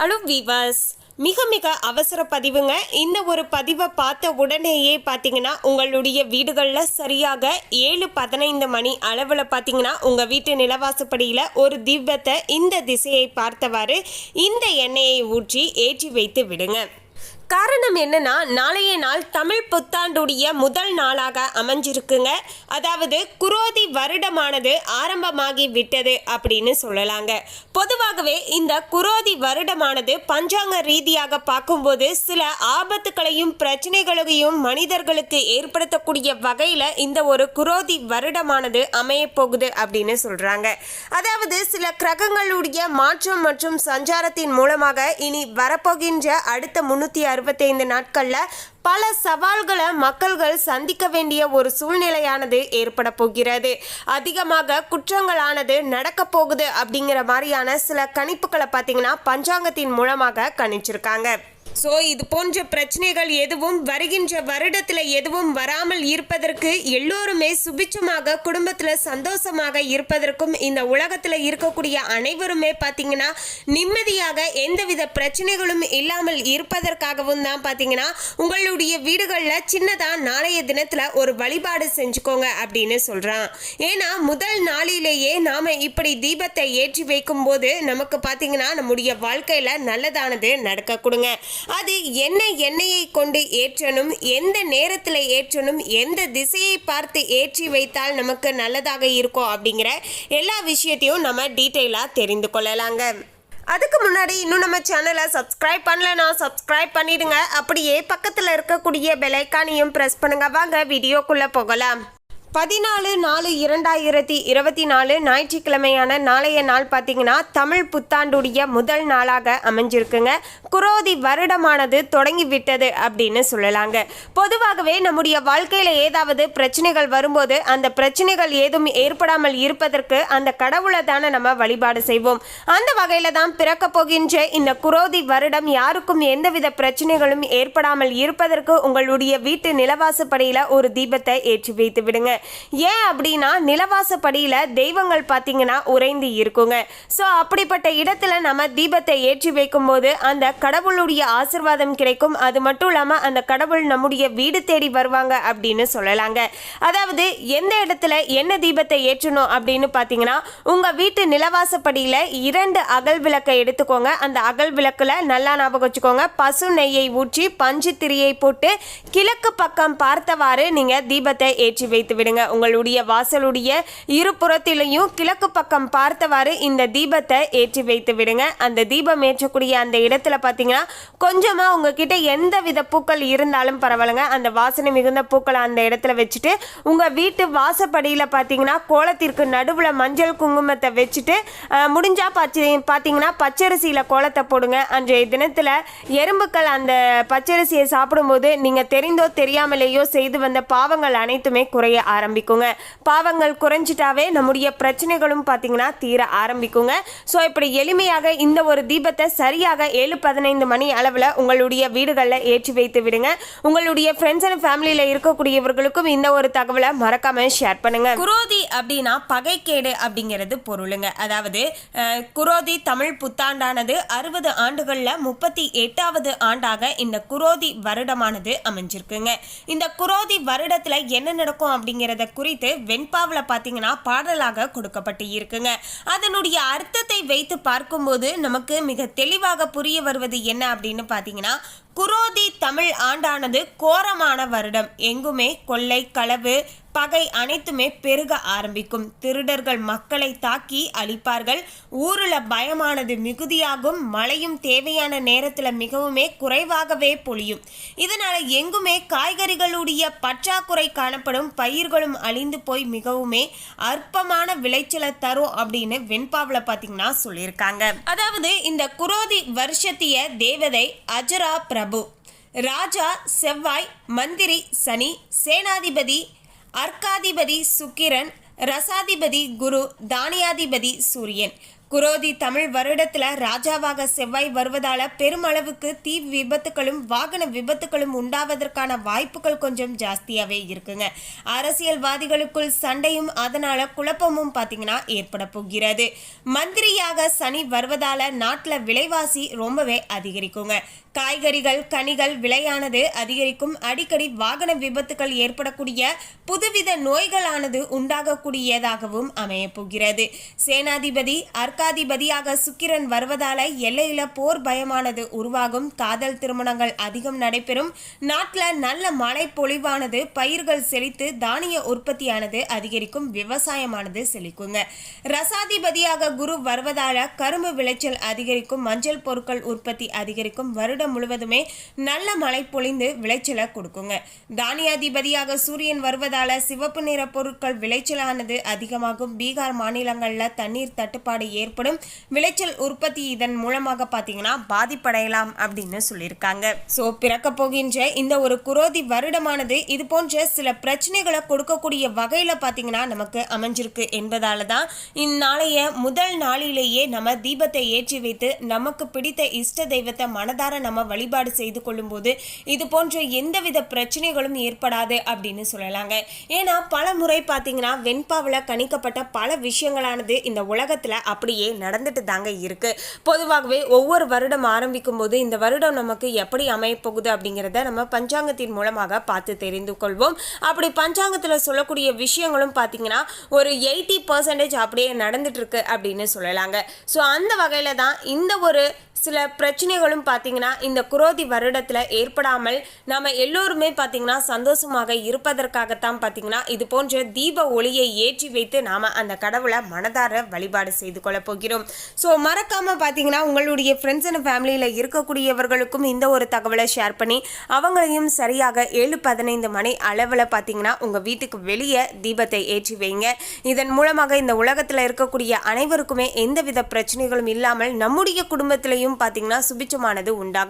Hello viewers. மிக மிக அவசர பதிவுங்க. இந்த ஒரு பதிவை பார்த்த உடனேயே பார்த்தீங்கன்னா உங்களுடைய வீடுகளில் சரியாக ஏழு பதினைந்து மணி அளவில் பார்த்தீங்கன்னா உங்கள் வீட்டு நிலவாசப்படியில் ஒரு தீபத்தை இந்த திசையை பார்த்தவாறு இந்த எண்ணெயை ஊற்றி ஏற்றி வைத்து விடுங்க. காரணம் என்னன்னா நாளைய நாள் தமிழ் புத்தாண்டுடைய முதல் நாளாக அமைஞ்சிருக்குங்க. அதாவது குரோதி வருடமானது ஆரம்பமாகி விட்டது அப்படின்னு சொல்லலாங்க. பொதுவாகவே இந்த குரோதி வருடமானது பஞ்சாங்க ரீதியாக பார்க்கும்போது சில ஆபத்துக்களையும் பிரச்சனைகளையும் மனிதர்களுக்கு ஏற்படுத்தக்கூடிய வகையில் இந்த ஒரு குரோதி வருடமானது அமைய போகுது அப்படின்னு சொல்றாங்க. அதாவது சில கிரகங்களுடைய மாற்றம் மற்றும் சஞ்சாரத்தின் மூலமாக இனி வரப்போகின்ற அடுத்த முன்னூற்றி அறுபத்தைந்து நாட்களில் பல சவால்களை மக்கள்கள் சந்திக்க வேண்டிய ஒரு சூழ்நிலையானது ஏற்பட போகிறது. அதிகமாக குற்றங்களானது நடக்க போகுது அப்படிங்கிற மாதிரியான சில கணிப்புகளை பார்த்தீங்கன்னா பஞ்சாங்கத்தின் மூலமாக கணிச்சிருக்காங்க. ஸோ இது போன்ற பிரச்சனைகள் எதுவும் வருகின்ற வருடத்தில் எதுவும் வராமல் இருப்பதற்கு எல்லோருமே சுபிச்சமாக குடும்பத்தில் சந்தோஷமாக இருப்பதற்கும் இந்த உலகத்தில் இருக்கக்கூடிய அனைவருமே பார்த்தீங்கன்னா நிம்மதியாக எந்தவித பிரச்சனைகளும் இல்லாமல் இருப்பதற்காகவும் தான் பார்த்தீங்கன்னா உங்களுடைய வீடுகளில் சின்னதாக நாளைய தினத்தில் ஒரு வழிபாடு செஞ்சுக்கோங்க அப்படின்னு சொல்கிறான் ஏன்னா முதல் நாளிலேயே நாம் இப்படி தீபத்தை ஏற்றி வைக்கும்போது நமக்கு பார்த்தீங்கன்னா நம்முடைய வாழ்க்கையில் நல்லதானது நடக்க கொடுங்க. அது என்ன எண்ணெயை கொண்டு ஏற்றணும் எந்த நேரத்தில் ஏற்றணும் எந்த திசையை பார்த்து ஏற்றி வைத்தால் நமக்கு நல்லதாக இருக்கும் அப்படிங்கிற எல்லா விஷயத்தையும் நம்ம டீட்டெயிலாக தெரிந்து கொள்ளலாங்க. அதுக்கு முன்னாடி இன்னும் நம்ம சேனலை சப்ஸ்கிரைப் பண்ணலனா சப்ஸ்கிரைப் பண்ணிடுங்க. அப்படியே பக்கத்தில் இருக்கக்கூடிய பெலைக்கானையும் ப்ரெஸ் பண்ணுங்க. வாங்க வீடியோக்குள்ளே போகலாம். பதினாலு நாலு இரண்டாயிரத்தி இருபத்தி நாலு ஞாயிற்றுக்கிழமையான நாளைய நாள் பார்த்தீங்கன்னா தமிழ் புத்தாண்டுடைய முதல் நாளாக அமைஞ்சிருக்குங்க. குரோதி வருடமானது தொடங்கி விட்டது அப்படின்னு சொல்லலாங்க. பொதுவாகவே நம்முடைய வாழ்க்கையில் ஏதாவது பிரச்சனைகள் வரும்போது அந்த பிரச்சனைகள் ஏதும் ஏற்படாமல் இருப்பதற்கு அந்த கடவுளை தானே நம்ம வழிபாடு செய்வோம். அந்த வகையில் தான் பிறக்க போகின்ற இந்த குரோதி வருடம் யாருக்கும் எந்தவித பிரச்சனைகளும் ஏற்படாமல் இருப்பதற்கு உங்களுடைய வீட்டு நிலவாசப்படியில் ஒரு தீபத்தை ஏற்றி வைத்து விடுங்க. ஏன் அப்படின்னா நிலவாசப்படியில் தெய்வங்கள் பார்த்தீங்கன்னா உறைந்து இருக்குங்க. ஸோ அப்படிப்பட்ட இடத்துல நம்ம தீபத்தை ஏற்றி வைக்கும்போது அந்த கடவுளுடைய ஆசிர்வாதம் கிடைக்கும். அது மட்டும் இல்லாமல் அந்த கடவுள் நம்முடைய வீடு தேடி வருவாங்க அப்படின்னு சொல்லலாங்க. அதாவது எந்த இடத்துல என்ன தீபத்தை ஏற்றணும் அப்படின்னு பார்த்தீங்கன்னா உங்கள் வீட்டு நிலவாசப்படியில் இரண்டு அகல் விளக்கை எடுத்துக்கோங்க. அந்த அகல் விளக்கில் நல்லா ஞாபகம் வச்சுக்கோங்க. பசு நெய்யை ஊற்றி பஞ்சு திரியை போட்டு கிழக்கு பக்கம் பார்த்தவாறு நீங்கள் தீபத்தை ஏற்றி வைத்து விடுங்க. உங்களுடைய வாசலுடைய இருபுறத்திலையும் கிழக்கு பக்கம் பார்த்தவாறு இந்த தீபத்தை ஏற்றி வைத்து விடுங்க. அந்த தீபம் ஏற்றக்கூடிய அந்த இடத்துல பார்த்தீங்கன்னா கொஞ்சமாக உங்ககிட்ட எந்த வித பூக்கள் இருந்தாலும் பரவாயில்லைங்க. அந்த வாசனை மிகுந்த பூக்களை அந்த இடத்துல வச்சுட்டு உங்கள் வீட்டு வாசப்படியில் பார்த்தீங்கன்னா கோலத்திற்கு நடுவில் மஞ்சள் குங்குமத்தை வச்சுட்டு முடிஞ்சால் முடிஞ்சா பச்சை பார்த்தீங்கன்னா பச்சரிசியில் கோலத்தை போடுங்க. அன்றைய தினத்தில் எறும்புக்கள் அந்த பச்சரிசியை சாப்பிடும்போது நீங்கள் தெரிந்தோ தெரியாமலேயோ செய்து வந்த பாவங்கள் அனைத்துமே குறைய ஆரம்பிக்குங்க. பாவங்கள் குறைஞ்சிட்டாவே நம்முடைய பிரச்சனைகளும் பார்த்தீங்கன்னா தீர ஆரம்பிக்குங்க. ஸோ இப்படி எளிமையாக இந்த ஒரு தீபத்தை சரியாக ஏழு பதினைந்து மணி அளவில் உங்களுடைய வீடுகளில் ஏற்றி வைத்து விடுங்க. உங்களுடைய ஃப்ரெண்ட்ஸ் அண்ட் ஃபேமிலியில் இருக்கக்கூடியவர்களுக்கும் இந்த ஒரு தகவலை மறக்காம ஷேர் பண்ணுங்க. குரோதி அப்படின்னா பகைக்கேடு அப்படிங்கிறது பொருளுங்க. அதாவது குரோதி தமிழ் புத்தாண்டானது அறுபது ஆண்டுகளில் முப்பத்தி எட்டாவது ஆண்டாக இந்த குரோதி வருடமானது அமைஞ்சிருக்குங்க. இந்த குரோதி வருடத்தில் என்ன நடக்கும் அப்படிங்கிறத குறித்து வெண்பாவில் பார்த்தீங்கன்னா பாடலாக கொடுக்கப்பட்டு இருக்குங்க. அதனுடைய அர்த்தத்தை வைத்து பார்க்கும்போது நமக்கு மிக தெளிவாக புரிய வருவது என்ன அப்படின்னு பார்த்தீங்கன்னா குரோதி தமிழ் ஆண்டானது கோரமான வருடம். எங்குமே கொள்ளை களவு பகை அனைத்துமே பெருக ஆரம்பிக்கும். திருடர்கள் மக்களை தாக்கி அழிப்பார்கள். ஊரில் பயமானது மிகுதியாகும். மழையும் தேவையான நேரத்தில் மிகவுமே குறைவாகவே பொழியும். இதனால எங்குமே காய்கறிகளுடைய பற்றாக்குறை காணப்படும். பயிர்களும் அழிந்து போய் மிகவுமே அற்பமான விளைச்சலை தரும் அப்படின்னு வெண்பாவில் பார்த்தீங்கன்னா சொல்லியிருக்காங்க. அதாவது இந்த குரோதி வருஷத்திய தேவதை அஜரா பிரபு ராஜா செவ்வாய் மந்திரி சனி சேனாதிபதி அர்க்காதிபதி சுக்கிரன் ரசாதிபதி குரு தானியாதிபதி சூரியன். குரோதி தமிழ் வருடத்துல ராஜாவாக செவ்வாய் வருவதால பெருமளவுக்கு தீ விபத்துகளும் வாகன விபத்துகளும் உண்டாவதற்கான வாய்ப்புகள் கொஞ்சம் ஜாஸ்தியாவே இருக்குங்க. அரசியல்வாதிகளுக்குள் சண்டையும் அதனால குழப்பமும் பாத்தீங்கன்னா ஏற்பட போகிறது. மந்திரியாக சனி வருவதால நாட்டில் விலைவாசி ரொம்பவே அதிகரிக்குங்க. காய்கறிகள் கனிகள் விலையானது அதிகரிக்கும். அடிக்கடி வாகன விபத்துகள் ஏற்படக்கூடிய புதுவித நோய்களானது உண்டாகக்கூடியதாகவும் அமையப்போகிறது. சேனாதிபதி அர்க்காதிபதியாக சுக்கிரன் வருவதால எல்லையில போர் பயமானது உருவாகும். காதல் திருமணங்கள் அதிகம் நடைபெறும். நாட்டில் நல்ல மழை பொழிவானது பயிர்கள் செழித்து தானிய உற்பத்தியானது அதிகரிக்கும். விவசாயமானது செழிக்குங்க. ரசாதிபதியாக குரு வருவதால கரும்பு விளைச்சல் அதிகரிக்கும். மஞ்சள் பொருட்கள் உற்பத்தி அதிகரிக்கும். வருடம் முழுவதுமே நல்ல மழை பொழிந்து விளைச்சலை கொடுக்குங்க. தானியாதிபதியாக சூரியன் வருவதால சிவப்பு நிற பொருட்கள் விளைச்சலானது அதிகமாகும். பீகார் மாநிலங்களில் தண்ணீர் தட்டுப்பாடு ஏற்படும். விளைச்சல் உற்பத்தி இதன் மூலமாக பார்த்தீங்கன்னா பாதிப்படையலாம் அப்படின்னு சொல்லியிருக்காங்க. ஸோ பிறக்க போகின்ற இந்த ஒரு குரோதி வருடமானது இது போன்ற சில பிரச்சனைகளை கொடுக்கக்கூடிய வகையில் பார்த்தீங்கன்னா நமக்கு அமைஞ்சிருக்கு என்பதால தான் இந்நாளைய முதல் நாளிலேயே நம்ம தீபத்தை ஏற்றி வைத்து நமக்கு பிடித்த இஷ்ட தெய்வத்தை மனதார நம்ம நம்ம வழிபாடு செய்து கொள்ளும்போது இது போன்ற எந்தவித பிரச்சனைகளும் ஏற்படாது அப்படின்னு சொல்லலாங்க. ஏன்னா பல முறை பார்த்தீங்கன்னா வெண்பாவில் கணிக்கப்பட்ட பல விஷயங்களானது இந்த உலகத்தில் அப்படியே நடந்துட்டு தாங்க இருக்கு. பொதுவாகவே ஒவ்வொரு வருடம் ஆரம்பிக்கும் போது இந்த வருடம் நமக்கு எப்படி அமையப்போகுது அப்படிங்கிறத நம்ம பஞ்சாங்கத்தின் மூலமாக பார்த்து தெரிந்து கொள்வோம். அப்படி பஞ்சாங்கத்தில் சொல்லக்கூடிய விஷயங்களும் பார்த்தீங்கன்னா ஒரு எயிட்டி பர்சன்டேஜ் அப்படியே நடந்துட்டு இருக்கு அப்படின்னு சொல்லலாங்க. ஸோ அந்த வகையில் தான் இந்த ஒரு சில பிரச்சனைகளும் பார்த்தீங்கன்னா இந்த குரோதி வருடத்தில் ஏற்படாமல் நாம் எல்லோருமே பார்த்தீங்கன்னா சந்தோஷமாக இருப்பதற்காகத்தான் பார்த்தீங்கன்னா இது போன்ற தீப ஒளியை ஏற்றி வைத்து நாம் அந்த கடவுளை மனதார வழிபாடு செய்து கொள்ள போகிறோம். ஸோ மறக்காமல் பார்த்தீங்கன்னா உங்களுடைய ஃப்ரெண்ட்ஸ் அண்ட் ஃபேமிலியில் இருக்கக்கூடியவர்களுக்கும் இந்த ஒரு தகவலை ஷேர் பண்ணி அவங்களையும் சரியாக ஏழு பதினைந்து மணி அளவில் பார்த்தீங்கன்னா உங்கள் வீட்டுக்கு வெளியே தீபத்தை ஏற்றி வைங்க. இதன் மூலமாக இந்த உலகத்தில் இருக்கக்கூடிய அனைவருக்குமே எந்தவித பிரச்சனைகளும் இல்லாமல் நம்முடைய குடும்பத்திலையும் பார்த்தீங்கன்னா சுபிச்சமானது உண்டாகும்.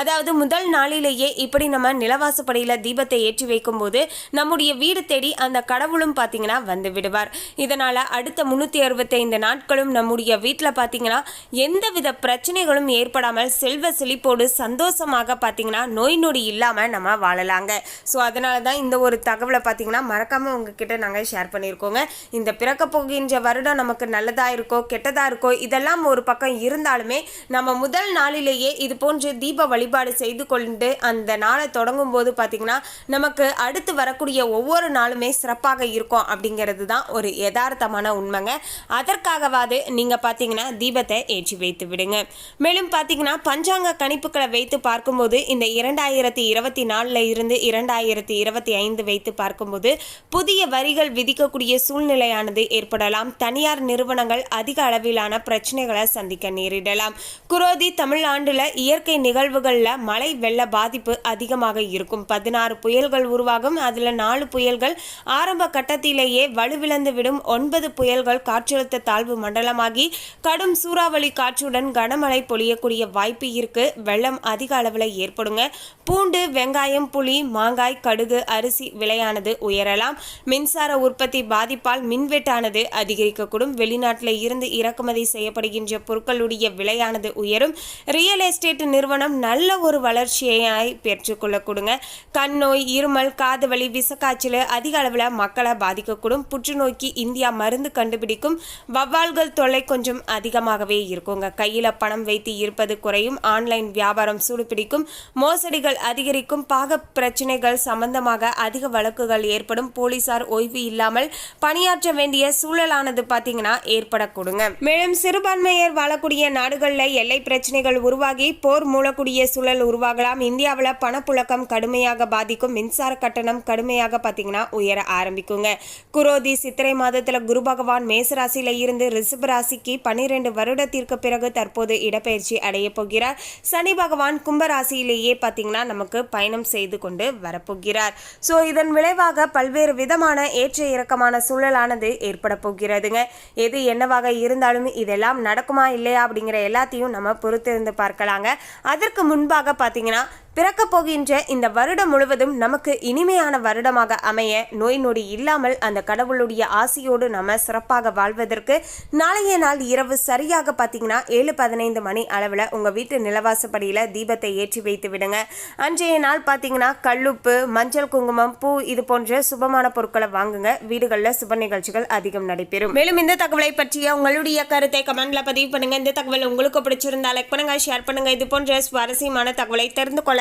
அதாவது முதல் நாளிலேயே இப்படி நம்ம நிலவாசப்படியில் தீபத்தை ஏற்றி வைக்கும்போது நம்முடைய வீடு தேடி அந்த கடவுளும் பார்த்தீங்கன்னா வந்து விடுவார். இதனால் அடுத்த முந்நூற்றி அறுபத்தைந்து நாட்களும் நம்முடைய வீட்டில் பார்த்தீங்கன்னா எந்தவித பிரச்சனைகளும் ஏற்படாமல் செல்வ செழிப்போடு சந்தோஷமாக பார்த்தீங்கன்னா நோய் நொடி இல்லாமல் நம்ம வாழலாங்க. ஸோ அதனால தான் இந்த ஒரு தகவலை பார்த்தீங்கன்னா மறக்காமல் உங்ககிட்ட நாங்கள் ஷேர் பண்ணியிருக்கோங்க. இந்த பிறக்க போகின்ற வருடம் நமக்கு நல்லதாக இருக்கோ கெட்டதாக இருக்கோ இதெல்லாம் ஒரு பக்கம் இருந்தாலுமே நம்ம முதல் நாளிலேயே இது போன்று தீப வழிபாடு செய்து கொண்டு அந்த நாளை தொடங்கும் போது பார்த்திங்கன்னா நமக்கு அடுத்து வரக்கூடிய ஒவ்வொரு நாளுமே சிறப்பாக இருக்கும் அப்படிங்கிறது தான் ஒரு யதார்த்தமான உண்மைங்க. அதற்காகவாது நீங்கள் பார்த்தீங்கன்னா தீபத்தை ஏற்றி வைத்து விடுங்க. மேலும் பார்த்தீங்கன்னா பஞ்சாங்க கணிப்புகளை வைத்து பார்க்கும்போது இந்த இரண்டாயிரத்தி இருபத்தி நாலில் இருந்து இரண்டாயிரத்தி இருபத்தி ஐந்து வைத்து பார்க்கும்போது புதிய வரிகள் விதிக்கக்கூடிய சூழ்நிலையானது ஏற்படலாம். தனியார் நிறுவனங்கள் அதிக அளவிலான பிரச்சனைகளை சந்திக்க நேரிடலாம். குரோதி தமிழ்நாட்டில் இயற்கை நிகழ்வுகளில் மழை வெள்ள பாதிப்பு அதிகமாக இருக்கும். பதினாறு புயல்கள் உருவாகும். அதில் நாலு புயல்கள் ஆரம்ப கட்டத்திலேயே வலுவிழந்து விடும் ஒன்பது புயல்கள் காற்றழுத்த தாழ்வு மண்டலமாகி கடும் சூறாவளி காற்றுடன் கனமழை பொழியக்கூடிய வாய்ப்பு இருக்கு. வெள்ளம் அதிக அளவில் ஏற்படுங்க. பூண்டு வெங்காயம் புளி மாங்காய் கடுகு அரிசி விலையானது உயரலாம். மின்சார உற்பத்தி பாதிப்பால் மின்வெட்டானது அதிகரிக்கக்கூடும். வெளிநாட்டில் இருந்து இறக்குமதி செய்யப்படுகின்ற பொருட்களுடைய விலையானது உயரும். ரியல் எஸ்டேட் நிறுவனம் நல்ல ஒரு வளர்ச்சியை பெற்றுக்கொள்ளக்கூடுங்க கண் நோய் இருமல் காது வலி விசக்காய்ச்சல் அதிக அளவில் மக்களை பாதிக்கக்கூடும். புற்றுநோய்க்கு இந்தியா மருந்து கண்டுபிடிக்கும். வவ்வால்கள் தொல்லை கொஞ்சம் அதிகமாகவே இருக்குங்க. கையில் பணம் வைத்து இருப்பது குறையும். ஆன்லைன் வியாபாரம் சூடுபிடிக்கும். மோசடிகள் அதிகரிக்கும். பாக பிரச்சனைகள் சம்பந்தமாக அதிக வழக்குகள் ஏற்படும். போலீசார் ஓய்வு இல்லாமல் பணியாற்ற வேண்டிய சூழலானது பார்த்தீங்கன்னா ஏற்படக்கூடுங்க. மேலும் சிறுபான்மையர் வாழக்கூடிய நாடுகளில் எல்லை பிரச்சனைகள் உருவாகி போர் மூலம் வரக்கூடிய சூழல் உருவாகலாம். இந்தியாவில் பணப்புழக்கம் கடுமையாக பாதிக்கும். மின்சார கட்டணம் கடுமையாக பார்த்தீங்கன்னா உயர ஆரம்பிக்குங்க. குரோதி சித்திரை மாதத்தில் குரு பகவான் மேசராசியில் இருந்து ரிஷப ராசிக்கு பன்னிரெண்டு வருடத்திற்கு பிறகு தற்போது இடப்பெயர்ச்சி அடைய போகிறார். சனி பகவான் கும்பராசியிலேயே பார்த்தீங்கன்னா நமக்கு பயணம் செய்து கொண்டு வரப்போகிறார். ஸோ இதன் விளைவாக பல்வேறு விதமான ஏற்ற இறக்கமான சூழலானது ஏற்பட போகிறதுங்க. எது என்னவாக இருந்தாலும் இதெல்லாம் நடக்குமா இல்லையா அப்படிங்கிற எல்லாத்தையும் நம்ம பொறுத்திருந்து பார்க்கலாங்க. அது அதற்கு முன்பாக பார்த்தீங்கன்னா பிறக்கப் போகின்ற இந்த வருடம் முழுவதும் நமக்கு இனிமையான வருடமாக அமைய நோய் நொடி இல்லாமல் அந்த கடவுளுடைய ஆசையோடு நம்ம சிறப்பாக வாழ்வதற்கு நாளைய நாள் இரவு சரியாக பார்த்தீங்கன்னா ஏழு பதினைந்து மணி அளவில் உங்கள் வீட்டு நிலவாசப்படியில் தீபத்தை ஏற்றி வைத்து விடுங்க. அன்றைய நாள் பார்த்தீங்கன்னா கல்லுப்பு மஞ்சள் குங்குமம் பூ இது போன்ற சுபமான பொருட்களை வாங்குங்க. வீடுகளில் சுப நிகழ்ச்சிகள் அதிகம் நடைபெறும். மேலும் இந்த தகவலை பற்றிய உங்களுடைய கருத்தை கமெண்ட்ல பதிவு பண்ணுங்க. இந்த தகவல் உங்களுக்கு பிடிச்சிருந்தா லைக் பண்ணுங்க ஷேர் பண்ணுங்க. இது போன்ற சுவாரஸ்யமான தகவலை தெரிந்து கொள்ள